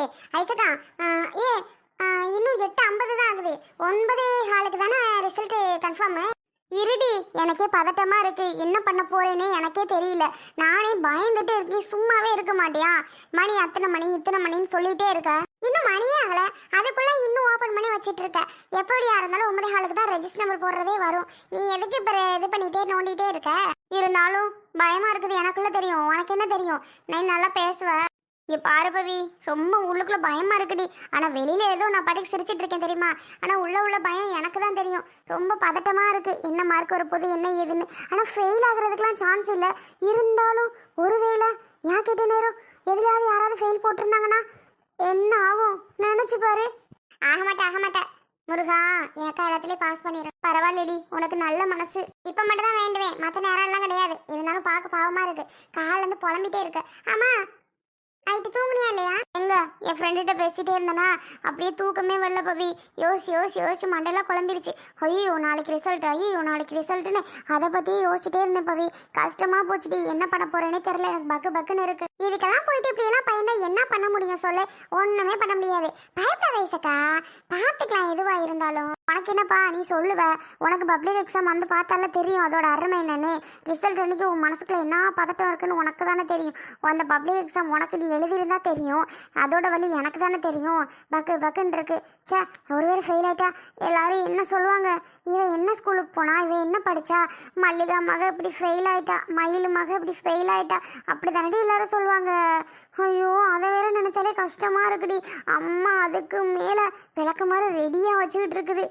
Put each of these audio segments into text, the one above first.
ஆகுது ஐசக்கா ஏ இன்னும் எட்டு ஐம்பது தான் ஆகுது. ஒன்பது ஹாலுக்கு தானே ரிசல்ட் கன்ஃபார்மு இருடி எனக்கே பதட்டமா இருக்கு. என்ன பண்ண போறேன்னு எனக்கே தெரியல. நானே பயந்துட்டு இருக்கேன். சும்மாவே இருக்க மாட்டியா? மணி அத்தனை மணி இத்தனை மணின்னு சொல்லிட்டே இருக்க. இன்னும் மணியே ஆகல. அதுக்குள்ள இன்னும் ஓப்பன் பண்ணி வச்சிட்டு இருக்க. எப்படியா இருந்தாலும் ஒன்பது ஹாலுக்கு தான் ரெஜிஸ்டர் நம்பர் போடுறதே வரும். நீ எதுக்கு இப்போ இது பண்ணிட்டே நோண்டிகிட்டே இருக்க? இருந்தாலும் பயமா இருக்குது. எனக்குள்ள தெரியும். உனக்கு என்ன தெரியும்? நான் நல்லா பேசுவேன் ஏ பாரு ரொம்ப உள்ளுக்குள்ள பயமா இருக்குடி. ஆனா வெளியில ஏதோ நான் பாட்டுக்கு சிரிச்சிட்டு இருக்கேன் தெரியுமா? ஆனா உள்ள உள்ள பயம் எனக்கு தான் தெரியும். ரொம்ப பதட்டமா இருக்கு. என்ன மார்க் வரப்போகுது என்ன ஏதுன்னு. ஆனா ஃபெயில் ஆகுறதுக்குலாம் சான்ஸ் இல்லை. இருந்தாலும் ஒருவேளை ஏன் கேட்ட நேரம் எதுலையாவது யாராவது ஃபெயில் போட்டிருந்தாங்கன்னா என்ன ஆகும்? நினைச்சு பாரு. ஆக மாட்டேன் ஆக மாட்டேன் முருகா என் அக்கா எல்லாத்துலயும் பாஸ் பண்ணிடுறேன் பரவாயில்லடி உனக்கு நல்ல மனசு. இப்ப மட்டும் தான் வேண்டுவேன். மற்ற நேரம் எல்லாம் கிடையாது. இருந்தாலும் பார்க்க பாவமா இருக்கு. கால்ல இருந்து புலம்பிட்டே இருக்கு. ஆமா நைட்டு தூங்குனியா இல்லையா? எங்க? என் ஃப்ரெண்டுகிட்ட பேசிட்டே இருந்தனா? அப்படியே தூக்கமே வரல பவி. யோசிச்சு யோசிச்சு யோசிச்சு மண்டெல்லாம் குழம்பிருச்சு ஐயோ நாளைக்கு ரிசல்ட் ஐயோ நாளைக்கு ரிசல்ட்டுன்னு அதை பற்றியே யோசிச்சுட்டே இருந்தேன் பவி. கஷ்டமா போச்சுடி. என்ன பண்ண போறேனே தெரியல. எனக்கு பக்கு பக்குன்னு இருக்கு. இதுக்கெல்லாம் போயிட்டு இப்படி எல்லாம் பயந்தா என்ன பண்ண முடியும் சொல்லு? ஒண்ணுமே பண்ண முடியாது. பயப்படாத ஐசக்கா பார்த்துக்கலாம் எதுவா இருந்தாலும். உனக்கு என்னப்பா நீ சொல்லுவ? உனக்கு பப்ளிக் எக்ஸாம் வந்து பார்த்தால தெரியும். அதோட அருமை என்னன்னு. ரிசல்ட் அன்னைக்கு உன் மனசுக்குள்ள என்ன பதட்டம் இருக்குன்னு உனக்கு தானே தெரியும். அந்த பப்ளிக் எக்ஸாம் உனக்கு நீ எழுதியிருந்தா தெரியும். அதோட வழி எனக்கு தானே தெரியும். பக்கு பக்குன்னு இருக்கு. ச்சே ஒருவேளை ஃபெயில் ஆயிட்டா? எல்லாரும் என்ன சொல்லுவாங்க? இவன் என்ன ஸ்கூலுக்கு போனா? இவன் என்ன படிச்சா? மல்லிகா மக இப்படி ஃபெயில் ஆயிட்டா? மயில் மக இப்படி ஃபெயில் ஆயிட்டா? அப்படி தானடி எல்லாரும் சொல்லுவாங்க. ஐயோ அதை வேற நினைச்சாலே கஷ்டமா இருக்குடி. அம்மா அதுக்கு மேல விளக்கு மாதிரி ரெடியா வச்சுக்கிட்டு இருக்குது.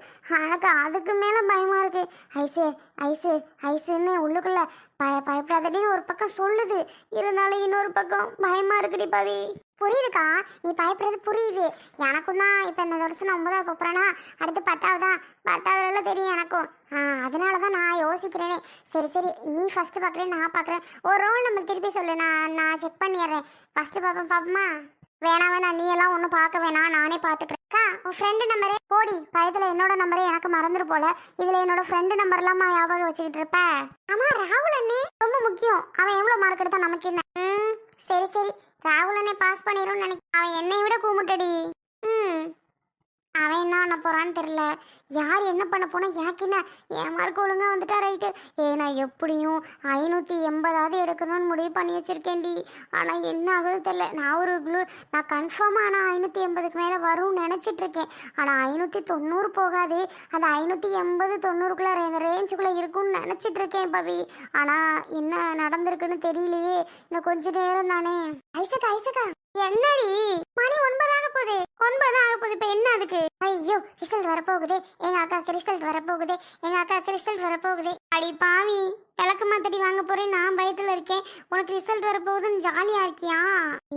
எனக்கு அதுக்கு மேல பயமா இருக்கு. ஐசு ஐசு ஐசுன்னு உள்ளுக்குள்ள பய பயப்படாதடின்னு ஒரு பக்கம் சொல்லுது. இருந்தாலும் இன்னொரு பக்கம் பயமா இருக்குடி பவி. புரியுதுக்கா? நீ பயப்படுறது புரியுது. எனக்கும் தான் இப்போ இந்த வருஷம் நான் ஒன்பதாவது போகிறேன்னா அடுத்து பத்தாவதா பத்தாவதுல தெரியும் எனக்கும். ஆ அதனால தான் நான் யோசிக்கிறேனே. சரி சரி. நீ ஃபஸ்ட்டு பார்க்குறேன் நான் பார்க்குறேன் ஒரு ரோல் நம்பர் திருப்பி சொல்லு. நான் நான் செக் பண்ணிடுறேன். ஃபஸ்ட்டு பார்ப்பேன் பார்ப்போமா வேணாம் வேணாம். நீ எல்லாம் ஒன்றும் பார்க்க வேணாம். நானே பார்த்துக்கிறேன். அக்கா உன் ஃப்ரெண்டு நம்பரே போடி. பயத்தில் என்னோட நம்பரே எனக்கு மறந்துரு போல. இதில் என்னோட ஃப்ரெண்டு நம்பர்லாமா ஞாபகம் வச்சுக்கிட்டு இருப்ப ஆமாம் ராகுல் அண்ணே. ரொம்ப முக்கியம். அவன் எவ்வளோ மார்க் எடுத்தா நமக்கு என்ன? ம் சரி சரி. ராகுல் அண்ணே பாஸ் பண்ணிடும்னு நினைக்கிறேன். அவன் என்னை விட கூமுட்டடி. ம். அவன் என்ன பண்ண போகிறான்னு தெரியல. யார் என்ன பண்ண போனா எனக்கு என் மார்க் ஒழுங்காக வந்துட்டா ரைட்டு ஏ நான் எப்படியும் ஐநூற்றி எண்பதாவது எடுக்கணும்னு முடிவு பண்ணி வச்சிருக்கேன்டி. ஆனால் என்ன ஆகுது தெரில நான் ஒரு க்ளூ நான் கன்ஃபார்மாக ஆனால் ஐநூற்றி எண்பதுக்கு மேலே வரும்னு நினச்சிட்ருக்கேன் ஆனால் ஐநூற்றி தொண்ணூறு போகாது அந்த ஐநூற்றி எண்பது தொண்ணூறுக்குள்ளே இந்த ரேஞ்சுக்குள்ளே இருக்கும்னு நினச்சிட்டு இருக்கேன் பவி. ஆனால் என்ன நடந்திருக்குன்னு தெரியலையே. இன்னும் கொஞ்ச நேரம் தானே. ஐசக்கா ஐசக்கா. என்னடி? மணி ஒன்பதாக போகுது. ஒன்பது ஆக போகுது. இப்போ என்ன அதுக்கு? ஐயோ ரிசல்ட் வரப்போகுதே. எங்க அக்காக்கு ரிசல்ட் வரப்போகுதே. எங்க அக்காக்கு ரிசல்ட் வரப்போகுதே. அடி பாவி விளக்கு மாத்தடி வாங்க போறேன் நான் பயத்துல இருக்கேன். உனக்கு ரிசல்ட் வரப்போகுதுன்னு ஜாலியா இருக்கியா?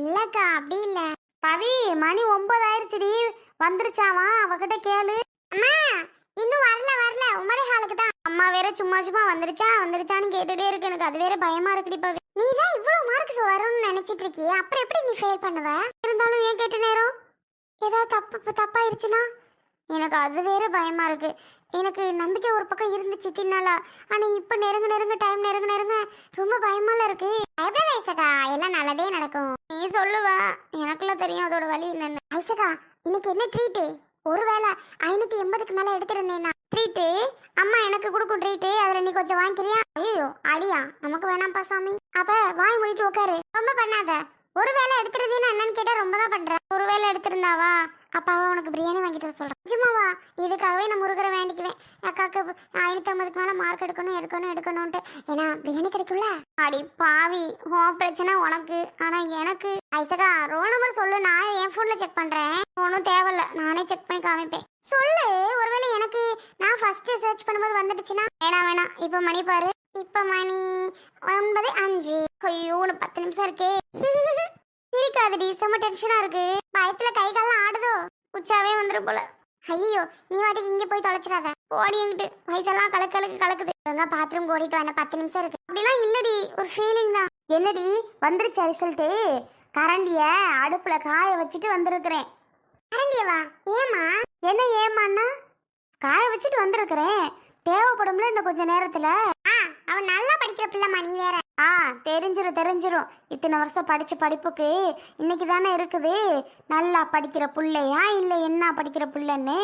இல்லக்கா அப்படி இல்ல. பவி மணி ஒன்பது ஆயிருச்சுடி. வந்துருச்சாவா அவகிட்ட கேளு. அம்மா இன்னும் வரல வரல. உமரை ஹாலுக்கு தான். அம்மா வேற சும்மா சும்மா வந்துருச்சா? வந்துருச்சான்னு கேட்டுட்டே இருக்கு. எனக்கு அது வேற பயமா இருக்குடி பவி. நீ தான் இவ்வளோ மார்க்ஸ் வரும்னு நினச்சிட்டு இருக்கியே? அப்புறம் எப்படி நீ ஃபெயில் பண்ணுவ? இருந்தாலும் ஏன் கேட்ட நேரம்? ஏதாவது தப்பு இப்போ தப்பாயிருச்சுன்னா? எனக்கு அது வேற பயமாக இருக்கு. எனக்கு நம்பிக்கை ஒரு பக்கம் இருந்துச்சு தின்னாலா. ஆனால் இப்போ நெருங்க நெருங்க டைம் நெருங்க நெருங்க ரொம்ப பயமால இருக்கு. பயப்படாத ஐசகா. எல்லாம் நல்லதே நடக்கும். நீ சொல்லுவ. எனக்குள்ள தெரியும் அதோட வழி என்னென்னு. ஐசகா இன்னைக்கு என்ன ட்ரீட்டு ஒருவேளை ஐநூத்தி எண்பதுக்கு மேல எடுத்திருந்தேன்னா ட்ரீட்டு அம்மா எனக்கு கொடுக்கும் ட்ரீட்டு அதுல நீ கொஞ்சம் வாங்கிக்கிறியா? ஐயோ அடியா நமக்கு வேணாம்ப்பா சாமி. அப்ப வாய் மூடிட்டு உட்காரு ரொம்ப பண்ணாத. ஒருவேளை எடுத்துருந்தீன்னா என்னன்னு கேட்டா ரொம்ப தான் பண்ற. ஒருவேளை எடுத்திருந்தாவா? அப்பாவை உனக்கு பிரியாணி வாங்கிட்டு வர சொல்கிறேன் நிஜமாவா? இதுக்காகவே நான் முருகரை வேண்டிக்குவேன். அக்காக்கு ஐநூற்றம்பதுக்கு ஐம்பதுக்கு மார்க் எடுக்கணும் எடுக்கணும் எடுக்கணும்ட்டு ஏன்னா பிரியாணி கிடைக்கும்ல? அடி பாவி உன் பிரச்சனை உனக்கு. ஆனால் எனக்கு. ஐசகா ரோல் நம்பர் சொல்லு. நான் என் ஃபோனில் செக் பண்ணுறேன் ஒன்றும் தேவையில்ல. நானே செக் பண்ணி காமிப்பேன். சொல்லு. ஒருவேளை எனக்கு நான் ஃபஸ்ட்டு சர்ச் பண்ணும்போது வந்துடுச்சுன்னா? வேணாம் வேணாம் இப்போ மணி பாரு. இப்போ மணி ஒன்பது அஞ்சு. ஐயோ பத்து நிமிஷம் இருக்கே. இருக்காதுடி செம்ம டென்ஷனா இருக்கு. பயத்துல கை கால்லாம் ஆடுதோ? உச்சாவே வந்துடும் போல. ஐயோ நீ வாட்டுக்கு இங்கே போய் தொலைச்சிடாத. ஓடி எங்கிட்டு வயிற்றெல்லாம் கலக்கலுக்கு கலக்குது. ஒழுங்கா பாத்ரூம் ஓடிட்டு வந்த பத்து நிமிஷம் இருக்கு. அப்படிலாம் இல்லடி ஒரு ஃபீலிங் தான். என்னடி வந்துருச்சு ரிசல்ட்டு கரண்டிய அடுப்புல காய வச்சுட்டு வந்திருக்கிறேன். கரண்டியவா? ஏமா என்ன ஏமாண்ணா காய வச்சுட்டு வந்திருக்கிறேன். தேவைப்படும்ல இன்னும் கொஞ்ச நேரத்துல. அவன் நல்லா படிக்கிற பிள்ளைமா நீ வேற. ஆ தெரிஞ்சிடும் தெரிஞ்சிடும் இத்தனை வருஷம் படித்த படிப்புக்கு இன்னைக்கு தானே இருக்குது. நல்லா படிக்கிற பிள்ளையா இல்லை என்ன படிக்கிற பிள்ளைன்னு?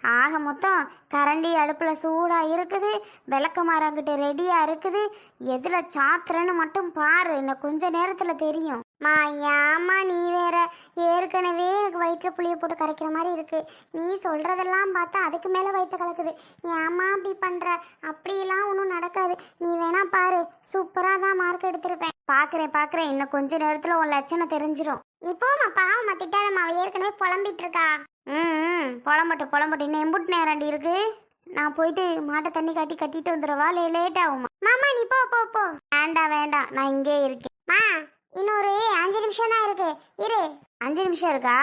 ஆக மொத்தம் கரண்டி அடுப்பில் சூடாக இருக்குது. விளக்க மரங்கிட்ட ரெடியாக இருக்குது. எதில் சாத்துறேன்னு மட்டும் பாரு. இன்னும் கொஞ்ச நேரத்தில் தெரியும். மா ஏமா வயிற்றுல புளிய போட்டு கரைக்கிற மாதிரி இருக்கு. நீ சொல்றதெல்லாம் பார்த்தா அதுக்கு மேலே வயிற்று கலக்குது. ஏமா அப்படி பண்ணுற அப்படிலாம் ஒன்றும் நடக்காது. நீ வேணா பாரு. சூப்பராக தான் மார்க் எடுத்திருப்பேன். பார்க்குறேன் பார்க்குறேன் இன்னும் கொஞ்ச நேரத்தில் உன் லட்சணம் தெரிஞ்சிடும் நீ போமா பாவம்மா திட்டாதம்மா. அவள் ஏற்கனவே புலம்பிட்டு இருக்கா. ம் ம். புலம்பட்டு புலம்பட்டு. இன்னும் எம்புட்டு நேரண்டி இருக்கு. நான் போயிட்டு மாட்டை தண்ணி கட்டி கட்டிட்டு வந்துடுவா? லே லேட் ஆகுமா? மாமா நீ போ போ போ. வேண்டாம் வேண்டாம். நான் இங்கே இருக்கேன். மா இன்னொரு அஞ்சு நிமிஷம் தான் இருக்கு. இரு. அஞ்சு நிமிஷம் இருக்கா?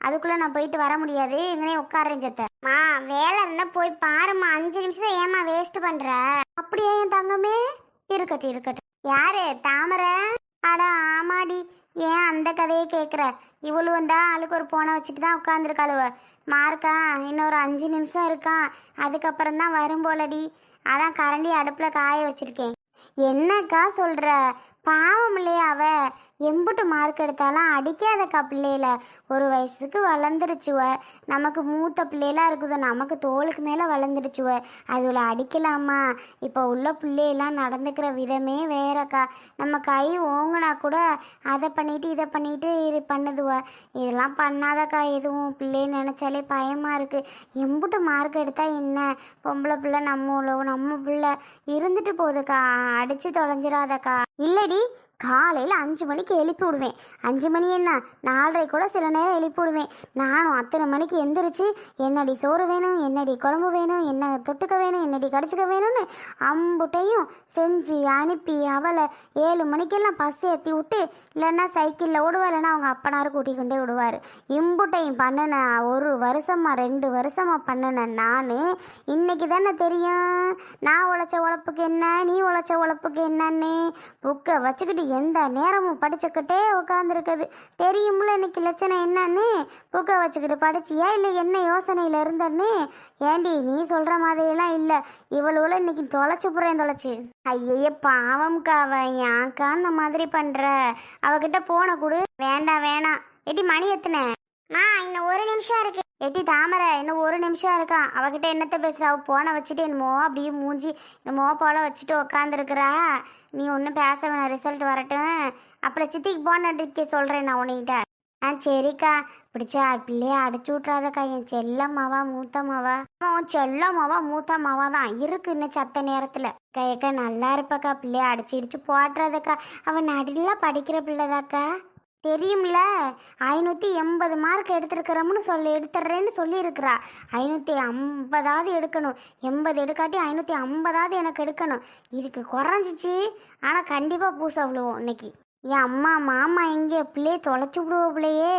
அதுக்குள்ள நான் போயிட்டு வர முடியாது. இங்கனே உட்காரேன் சத்த மா வேலை இருந்தா போய் பாருமா அஞ்சு நிமிஷம் ஏமா வேஸ்ட் பண்ற? அப்படியே என் தங்கமே? இருக்கட்டும் இருக்கட்டும். யாரு? தாமரை? அட ஆமாடி. ஏன் அந்த கதையை கேட்குற இவளு வந்தா ஆளுக்கு ஒரு போனை வச்சுட்டு தான் உட்காந்துருக்காளுவ மார்க்கா இன்னொரு அஞ்சு நிமிஷம் இருக்கான். அதுக்கப்புறம் தான் வரும் போலடி. அதான் கரண்டி அடுப்பில் காய வச்சிருக்கேன். என்னக்கா சொல்கிற பாவம் இல்லையா அவ? எம்புட்டு மார்க் எடுத்தாலும் அடிக்காதக்கா பிள்ளையில. ஒரு வயசுக்கு வளர்ந்துருச்சுவ நமக்கு மூத்த பிள்ளையெல்லாம் இருக்குது. நமக்கு தோலுக்கு மேலே வளர்ந்துருச்சுவ அதில் அடிக்கலாமா? இப்போ உள்ள பிள்ளையெல்லாம் நடந்துக்கிற விதமே வேறக்கா. நம்ம கை ஓங்கினா கூட அதை பண்ணிட்டு இதை பண்ணிட்டு இது பண்ணுதுவ இதெல்லாம் பண்ணாதக்கா. எதுவும் பிள்ளைன்னு நினச்சாலே பயமா இருக்கு. எம்புட்டு மார்க் எடுத்தா என்ன? பொம்பளை பிள்ளை நம்ம உழவு நம்ம பிள்ளை. இருந்துட்டு போகுதுக்கா. அடிச்சு தொலைஞ்சிடாதக்கா இல்லடி காலையில் அஞ்சு மணிக்கு எழுப்பி விடுவேன். அஞ்சு மணி என்ன? நாலரை கூட சில நேரம் எழுப்பி விடுவேன். நானும் அத்தனை மணிக்கு எந்திரிச்சு என்னடி சோறு வேணும் என்னடி குழம்பு வேணும் என்ன தொட்டுக்க வேணும் என்னடி கடிச்சிக்க வேணும்னு அம்புட்டையும் செஞ்சு அனுப்பி அவளை ஏழு மணிக்கெல்லாம் பஸ் ஏற்றி விட்டு இல்லைன்னா சைக்கிளில் விடுவா இல்லைன்னா அவங்க அப்பனார் கூட்டி கொண்டே விடுவார். இம்புட்டையும் பண்ணின ஒரு வருஷமா ரெண்டு வருஷமாக பண்ணின நான் இன்னைக்கு தானே தெரியும்? நான் உழைச்ச உழைப்புக்கு என்ன நீ உழைச்ச உழைப்புக்கு என்னன்னு புக்கை வச்சுக்கிட்டு எந்த நேரமும் படிச்சுக்கிட்டே உட்காந்துருக்குது தெரியும்ல இன்னைக்கு லட்சணம் என்னன்னு? புக்கை வச்சுக்கிட்டு படிச்சியா? இல்லை என்ன யோசனையில் இருந்தன்னு? ஏண்டி நீ சொல்கிற மாதிரியெல்லாம் இல்லை. இவ்வளோ இன்னைக்கு தொலைச்சு புறேன் தொலைச்சி. ஐயே பாவம்க்கா அவன் ஏன்க்கா அந்த மாதிரி பண்ணுற அவகிட்ட போன கொடு. வேண்டாம் வேணாம். எடி மணி எத்தனை? மா இன்னும் ஒரு நிமிஷம் இருக்கு. எட்டி தாமரை இன்னும் ஒரு நிமிஷம் இருக்கான் அவகிட்ட என்னத்த பேசுற? அவள் போனை வச்சுட்டு என்னமோ அப்படியே மூஞ்சி என்னமோ போல வச்சுட்டு உக்காந்துருக்குறா. நீ ஒன்றும் பேச வேணாம் ரிசல்ட் வரட்டும். அப்புறம் சித்திக்கு போன அடிக்க சொல்கிறேன் நான் உன்கிட்ட ஆ சரிக்கா. பிடிச்சா பிள்ளைய அடிச்சு விட்றாதக்கா என் செல்லம்மாவா மூத்தம்மாவா? அவன் செல்லம்மாவா மூத்தம்மாவா தான். இருக்கு இன்னும் சத்த நேரத்தில். கையக்கா நல்லா இருப்பாக்கா. பிள்ளைய அடிச்சு இடிச்சு போட்டுறதுக்கா. அவன் நல்லா படிக்கிற பிள்ளைதாக்கா. தெரியும்ல? ஐநூற்றி எண்பது மார்க் எடுத்திருக்கிறோம்னு சொல்லி எடுத்துட்றேன்னு சொல்லியிருக்கிறா. ஐநூற்றி ஐம்பதாவது எடுக்கணும். எண்பது எடுக்காட்டி ஐநூற்றி ஐம்பதாவது எனக்கு எடுக்கணும். இதுக்கு குறைஞ்சிச்சு. ஆனால் கண்டிப்பாக பூச விழுவோம் இன்னைக்கு. என் அம்மா மாமா எங்கே பிள்ளையே தொலைச்சி விடுவோம் பிள்ளையே.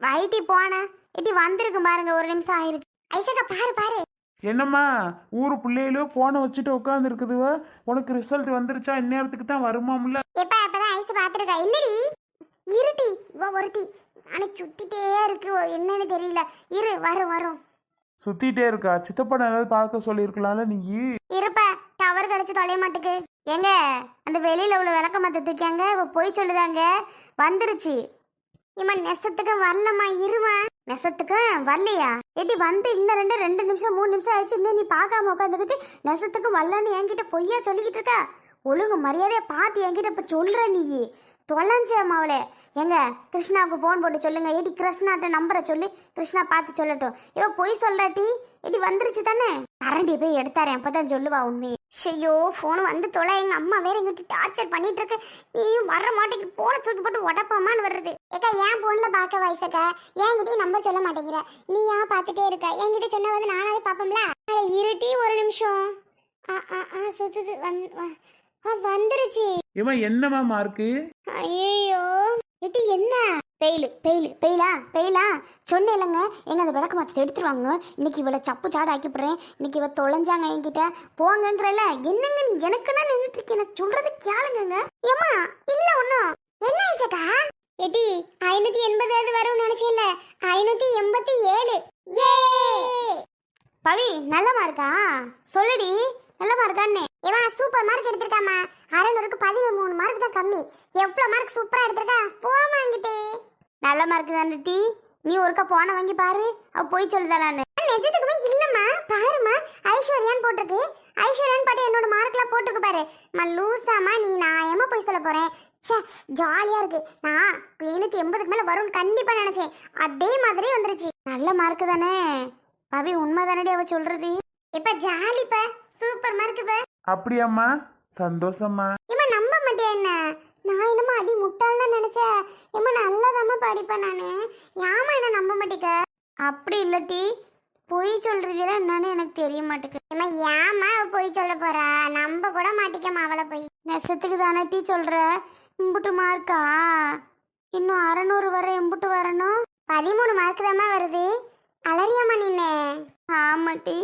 வைட்டி போனேன் இட்டி வந்திருக்கு பாருங்க ஒரு நிமிஷம் ஆயிருச்சு. ஐசக்கா பாரு பாரு. என்னம்மா ஊர் பிள்ளைகளோ போனை வச்சுட்டு உட்காந்துருக்குதுவ உனக்கு ரிசல்ட் வந்துருச்சா? இந்நேரத்துக்கு தான் வருமாம்ல? எப்ப அப்பதான் ஐஸ் பாத்துருக்கா. என்னடி? இருட்டி இவ ஒருத்தி. ஆனா சுத்திட்டே இருக்கு. என்னன்னு தெரியல. இரு வரும் வரும். சுத்திட்டே இருக்கா? சித்தப்பனை ஏதாவது பார்க்க சொல்லியிருக்கலாம்ல நீ? இருப்ப. டவர் கிடைச்சு தொலைய மாட்டுக்கு. எங்க? அந்த வெளியில உள்ள விளக்க மத்த தூக்கியாங்க இவ போய் சொல்லுதாங்க வந்துருச்சு. இம்மா நெசத்துக்கு வரலம்மா இருமா. நெசத்துக்கு வரலையா? ஏடி வந்து இன்னும் ரெண்டு ரெண்டு நிமிஷம் மூணு நிமிஷம் ஆயிடுச்சு. இன்னும் நீ பார்க்காம உட்காந்துக்கிட்டு நெசத்துக்கு வரலன்னு என்கிட்ட பொய்யா சொல்லிக்கிட்டு இருக்கா? ஒழுங்கு மரியாதையா பார்த்து என்கிட்ட இப்ப சொல்ற நீ. தொலைஞ்சே அம்மாவளே எங்க கிருஷ்ணாவுக்கு ஃபோன் போட்டு சொல்லுங்க. ஏடி கிருஷ்ணாட்ட நம்பரை சொல்லி கிருஷ்ணா பார்த்து சொல்லட்டும். இவ பொய் சொல்றாட்டி ஏடி வந்துருச்சு தானே? கரண்டி போய் எடுத்தாரேன் அப்பதான் சொல்லுவா உண்மையை. ஐயோ ஃபோன் வந்து தொலை. எங்க அம்மா வேற எங்கிட்ட டார்ச்சர் பண்ணிட்டு இருக்கு. நீயும் வர மாட்டேங்க போனை தூக்கி போட்டு உடப்பாமான்னு வருது ஏக்கா ஏன் போன்ல பார்க்க வயசக்கா என்கிட்டயும் நம்பர் சொல்ல மாட்டேங்கிற. நீ ஏன் பார்த்துட்டே இருக்க. என்கிட்ட சொன்ன வந்து நானாவது பாப்போம்ல இருட்டி ஒரு நிமிஷம். ஆ ஆ ஆ சுத்துது வந் வந்துருச்சு. இவன் என்னம்மா மார்க்கு? ஐயோ இது என்ன? பெயிலு பெயிலு பெயிலா பெயிலா. சொன்னேன் இல்லைங்க எங்க அந்த விளக்கு மாற்றத்தை எடுத்துருவாங்க. இன்னைக்கு இவளை சப்பு சாடு ஆக்கி போடுறேன் இன்னைக்கு இவ தொலைஞ்சாங்க என்கிட்ட. போங்கங்கிறல என்னங்க எனக்குன்னா நின்றுட்டு இருக்கு எனக்கு சொல்றது கேளுங்க ஏமா இல்ல ஒன்றும் என்ன ஐசக்கா? எடி ஐநூத்தி எண்பதாவது வரும்னு நினைச்சேன்ல ஐநூத்தி எண்பத்தி ஏழு. பவி நல்லமா இருக்கா சொல்லுடி நல்லமா இருக்கான்னே இவன் சூப்பர் மார்க் எடுத்திருக்காமா அறநூறுக்கு பதிமூணு மார்க் தான் கம்மி. எவ்வளோ மார்க் சூப்பராக எடுத்திருக்கா? போமா அங்கிட்டு. நல்ல மார்க் தானே டி. நீ ஒருக்கா போன வாங்கி பாரு. அவ போய் சொல்லுதானு நிஜத்துக்குமே இல்லம்மா. பாருமா ஐஸ்வர்யான்னு போட்டிருக்கு. ஐஸ்வர்யான்னு பாட்டு என்னோட மார்க்லாம் போட்டிருக்கு பாரு. மா லூஸாமா நீ நான் போய் சொல்ல போறேன். ச்சே ஜாலியா இருக்கு. நான் எழுநூத்தி எண்பதுக்கு மேல வரும்னு கண்டிப்பா நினைச்சேன். அதே மாதிரி வந்துருச்சு. நல்ல மார்க் தானே. பவி உண்மை தானடி அவ சொல்றது? இப்ப. ஜாலிப்ப சூப்பர் மார்க் ப அப்படியாம்மா? சந்தோஷம்மா. இம்மா நம்ப மாட்டேன் என்ன? நான் என்னமா அடி முட்டாள்னு நினைச்சேன் இம்மா நல்லதாம்மா படிப்பேன் நானு. ஏமா என்ன நம்ப மாட்டேங்க அப்படி இல்லட்டி பொய் சொல்றதுல என்னன்னு எனக்கு தெரிய மாட்டேங்குது ஏமா ஏமா அவ பொய் சொல்ல போறா? நம்ப கூட மாட்டிக்கமா அவளை போய். நெசத்துக்கு தானே டீ சொல்ற? இம்புட்டு மார்க்கா இன்னும் அறநூறு வர எம்புட்டு வரணும்? பதிமூணு மார்க் தாம்மா வருது. அலறியாமா நின்னு. ஆமா டீ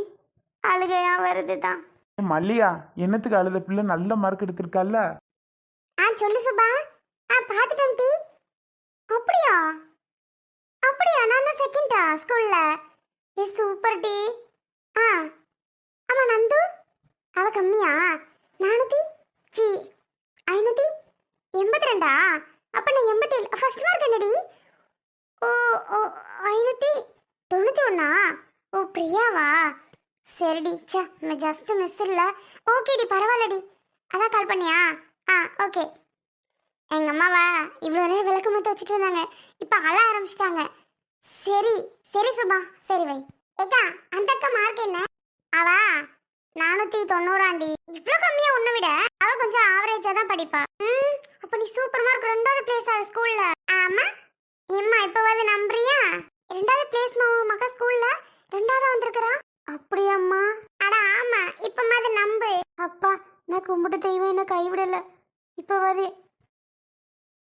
அழுகையா வருது தான் மல்லியா என்னத்துக்கு அழுத பிள்ளை? நல்ல மார்க் எடுத்திருக்கால ஆ சொல்லு சுபா. ஆ பாத்துட்டேன் டி. அப்படியா? அப்படியா? நான் தான் செகண்டா ஸ்கூல்ல ஏ சூப்பர் டி. ஆ. ஆமா நந்து. அவ கம்மியா? நானூத்தி சி ஐநூத்தி எண்பத்தி ரெண்டா அப்ப நான் எண்பத்தி ஏழு ஃபர்ஸ்ட் மார்க் என்னடி? ஓ ஓ ஐநூத்தி தொண்ணூத்தி ஒன்னா ஓ பிரியாவா? சரிடி சே நான் ஜஸ்ட் மிஸ் இல்லை. ஓகேடி பரவாயில்லடி. அதான் கால் பண்ணியா? ஆ ஓகே எங்கள் அம்மாவா இவ்வளோ நேரம் விளக்கு மத்த வச்சுட்டு இருந்தாங்க. இப்போ அழ ஆரம்பிச்சிட்டாங்க. சரி சரி சுபா சரி வை. ஏக்கா அந்த அக்கா மார்க் என்ன? அவா? நானூற்றி தொண்ணூறாண்டி. இவ்வளோ கம்மியாக ஒன்று விட? அவள் கொஞ்சம் ஆவரேஜாக தான் படிப்பா. ம் அப்போ நீ சூப்பர் மார்க் ரெண்டாவது பிளேஸ் ஆகுது ஸ்கூலில் ஆமாம் ஏம்மா இப்போ வந்து நம்புறியா ரெண்டாவது பிளேஸ் மக்கா ஸ்கூலில் ரெண்டாவது வந்திருக்கிறா அப்படியாம்மா? அட ஆமா. மாதிரி நம்பு. அப்பா நான் கும்பிட்டு தெய்வம் என்ன கைவிடல. இப்பவாது